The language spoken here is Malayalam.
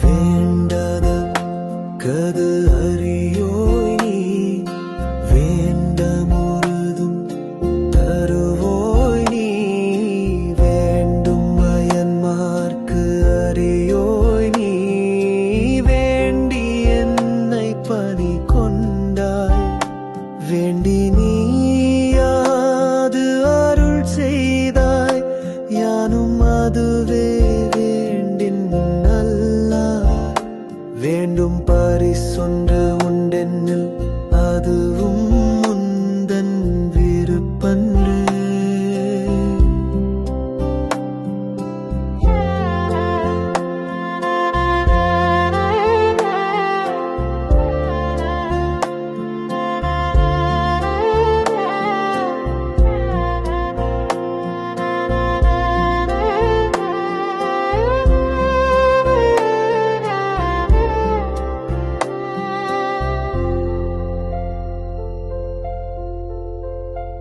window ஆயுசொன்று உண்டென்னில் அது